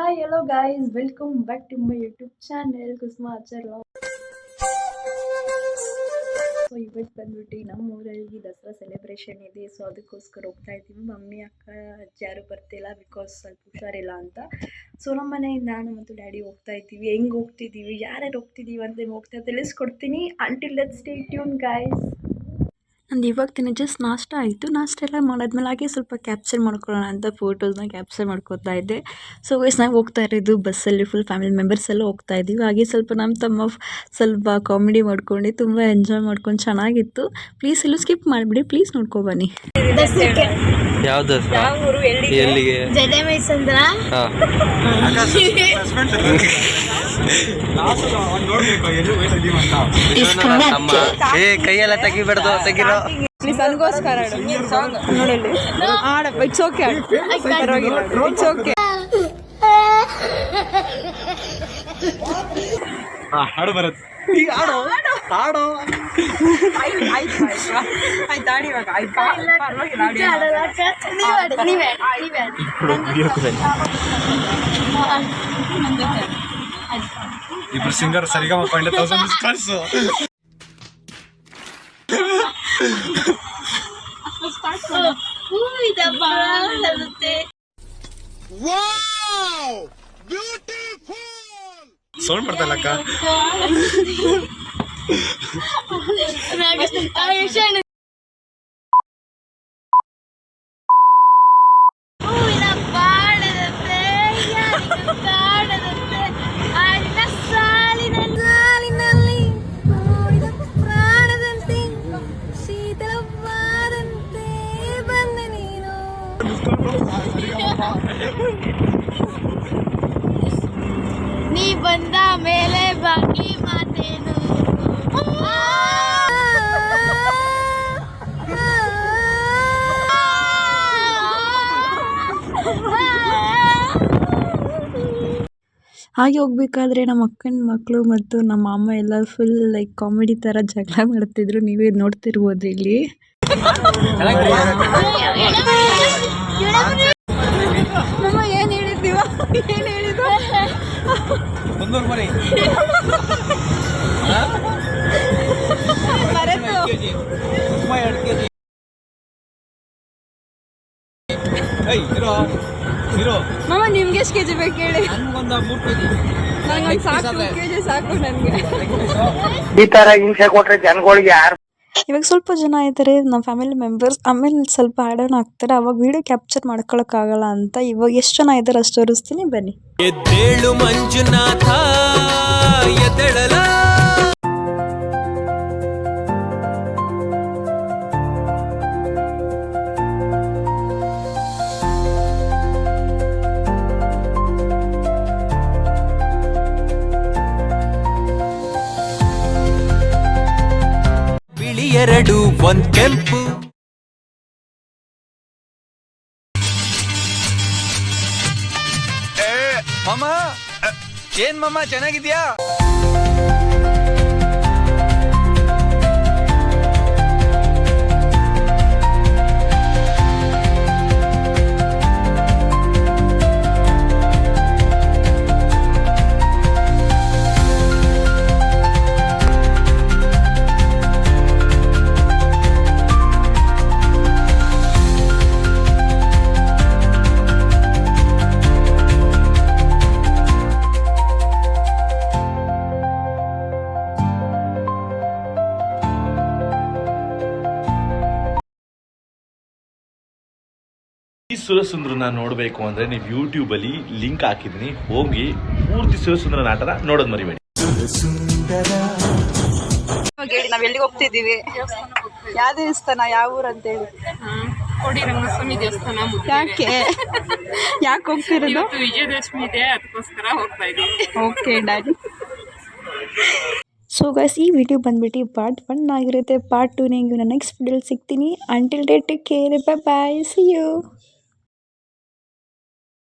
Hi hello guys welcome back to my YouTube channel Kusuma Achar so ಇವತ್ತು ಬಂದ್ಬಿಟ್ಟು ನಮ್ಮ ಊರಲ್ಲಿ ದಸರಾ ಸೆಲೆಬ್ರೇಷನ್ ಇದೆ. ಸೊ ಅದಕ್ಕೋಸ್ಕರ ಹೋಗ್ತಾ ಇದ್ದೀವಿ ಮಮ್ಮಿ, ಅಕ್ಕ ಯಾರು ಬರ್ತಿಲ್ಲ ಬಿಕಾಸ್ ಸ್ವಲ್ಪ ಹುಷಾರಿಲ್ಲ ಅಂತ. ಸೊ ನಮ್ಮ ಮನೆಯಿಂದ ನಾನು ಮತ್ತು ಡ್ಯಾಡಿ ಹೋಗ್ತಾ ಇದ್ದೀವಿ. ಹೆಂಗೆ ಹೋಗ್ತಿದ್ದೀವಿ? ಯಾರ್ಯಾರು ಹೋಗ್ತಿದ್ದೀವಿ ಅಂತ ಹೋಗ್ತಾ ತಿಳಿಸ್ಕೊಡ್ತೀನಿ. Until let stay tune guys ನಂದು ಇವಾಗ ತಿನ್ನ ಜಸ್ಟ್ ನಾಷ್ಟ ಆಯಿತು. ನಾಷ್ಟ ಎಲ್ಲ ಮಾಡಾದ್ಮೇಲೆ ಹಾಗೆ ಸ್ವಲ್ಪ ಕ್ಯಾಪ್ಚರ್ ಮಾಡ್ಕೊಳ್ಳೋಣ ಅಂತ ಫೋಟೋಸ್ನ ಕ್ಯಾಪ್ಚರ್ ಮಾಡ್ಕೋತಾ ಇದ್ದೆ. ಸೊ ವೈಸ್ ನಾವು ಹೋಗ್ತಾ ಇರೋದು ಬಸ್ಸಲ್ಲಿ ಫುಲ್ ಫ್ಯಾಮಿಲಿ ಮೆಂಬರ್ಸ್ ಎಲ್ಲ ಹೋಗ್ತಾ ಇದ್ದೀವಿ. ಹಾಗೆ ಸ್ವಲ್ಪ ನಮ್ಮ ತಮ್ಮ ಸ್ವಲ್ಪ ಕಾಮಿಡಿ ಮಾಡ್ಕೊಂಡು ತುಂಬ ಎಂಜಾಯ್ ಮಾಡ್ಕೊಂಡು ಚೆನ್ನಾಗಿತ್ತು. ಪ್ಲೀಸ್ ಎಲ್ಲೂ ಸ್ಕಿಪ್ ಮಾಡಿಬಿಡಿ. ಪ್ಲೀಸ್ ನೋಡ್ಕೊ ಬನ್ನಿ. ಯಾವ್ದು? ಎಲ್ಲಿಗೆ? ಏ ಕೈಯೆಲ್ಲ ತೆಗಿಬಾರ್ದು ತೆಗಿರೋ. ನನಗೋಸ್ಕರ ನೋಡಿ ಆಡ ಇಟ್ಸ್ ಓಕೆ ಪರವಾಗಿಲ್ಲ ಇಟ್ಸ್ ಓಕೆ ಹಾಡು ಬರುತ್ತೆ. ಈಗ ಆಯ್ತು ಆಯ್ತು ಇಬ್ರು ಸಿಂಗರ್ ಸರಿಗಮ ಪಾಯಿಂಟ್ ತೌಸಂಡ್ ಕಳ್ಸು ಸೌಂಡ್ ಬರ್ತಾ ನೀ ಬಂದ ಮೇಲೆ ಬಾಕಿ ಮಾತೇನು? ಹಾಗೆ ಹೋಗ್ಬೇಕಾದ್ರೆ ನಮ್ಮ ಅಕ್ಕನ ಮಕ್ಕಳು ಮತ್ತು ನಮ್ಮ ಅಮ್ಮ ಎಲ್ಲ ಫುಲ್ ಲೈಕ್ ಕಾಮಿಡಿ ಥರ ಜಗಳ ಮಾಡ್ತಿದ್ರು. ನೀವೇ ನೋಡ್ತಿರ್ಬೋದು ಇಲ್ಲಿ. ನಮ್ಮ ಏನು ಹೇಳಿದ್ದೀವ? ಏನು ಹೇಳಿದ್ದು? ಒಂದೂರು ಮರಿ. ಎರಡು ಕೆ ಜಿ ಏಯ್ ಇರೋ ಇರೋ. ಮಾಮ ನಿಮ್ಗೆ ಎಷ್ಟು ಕೆ ಜಿ ಬೇಕು ಹೇಳಿ? ನನ್ಗೊಂದು ಮೂರು ಕೆ ಜಿ ನನಗೊಂದು ಸಾಕು ಕೆ ಜಿ ಸಾಕು ನನಗೆ. ಈ ತರ ಹಿಂಸೆ ಕೊಟ್ರೆ ಜನಗಳಿಗೆ ಯಾರು ಇವಾಗ ಸ್ವಲ್ಪ ಜನ ಇದ್ದಾರೆ ನಮ್ಮ ಫ್ಯಾಮಿಲಿ ಮೆಂಬರ್ಸ್ ಆಮೇಲೆ ಸ್ವಲ್ಪ ಆಡೋಣ ಆಗ್ತಾರೆ. ಅವಾಗ ವಿಡಿಯೋ ಕ್ಯಾಪ್ಚರ್ ಮಾಡ್ಕೊಳಕ್ಕಾಗಲ್ಲ ಅಂತ ಇವಾಗ ಎಷ್ಟು ಜನ ಇದ್ದಾರೆ ಅಷ್ಟು ತೋರಿಸ್ತೀನಿ, ಬನ್ನಿ. ಎದ್ದೇಳು ಮಂಜುನಾಥ, ಎದ್ದೇಳಲ? ಎರಡು ಒಂದ್ ಕೆಂಪು. ಮಾಮ ಏನ್ ಮಾಮ ಚೆನ್ನಾಗಿದ್ಯಾ ಈ ಸುರಸುಂದ್ರನ ನೋಡಬೇಕು ಅಂದ್ರೆ ನೀವು ಯೂಟ್ಯೂಬ್ ಅಲ್ಲಿ ಲಿಂಕ್ ಹಾಕಿದೀನಿ. ಹೋಗಿ ಪೂರ್ತಿ ಸುರಸುಂದ್ರ ನಾಟನ ನೋಡೋದ್ ಮರಿಬೇಡಿ. ಇವಾಗ ಹೇಳಿ ನಾವು ಎಲ್ಲಿಗೆ ಹೋಗ್ತಿದ್ದೀವಿ? ಯಾವ ದೇವಸ್ಥಾನ ಯಾವ ಊರು ಅಂತ ಹೇಳಿ? ಕೋಡಿ ರಂಗಸ್ವಾಮಿ ದೇವಸ್ಥಾನ ಯಾಕೆ? ಯಾಕೆ ಹೋಗ್ತಿರೋದು? ಇವತ್ತು ವಿಜಯದಶಮಿ ಇದೆ ಅದಕ್ಕೋಸ್ಕರ ಹೋಗ್ತಾ ಇದ್ದೀವಿ. ಓಕೆ ಡ್ಯಾಡಿ ಸೊ ಗೈಸ್ ಈ ವಿಡಿಯೋ ಬಂದ್ಬಿಟ್ಟು ಪಾರ್ಟ್ ಒನ್ ಆಗಿರುತ್ತೆ. ಪಾರ್ಟ್ ಟೂ ನಿಂಗೆ ನ ನೆಕ್ಸ್ಟ್ ವಿಡಿಯೋಲಿ ಸಿಗ್ತೀನಿ. Until date take care bye bye see you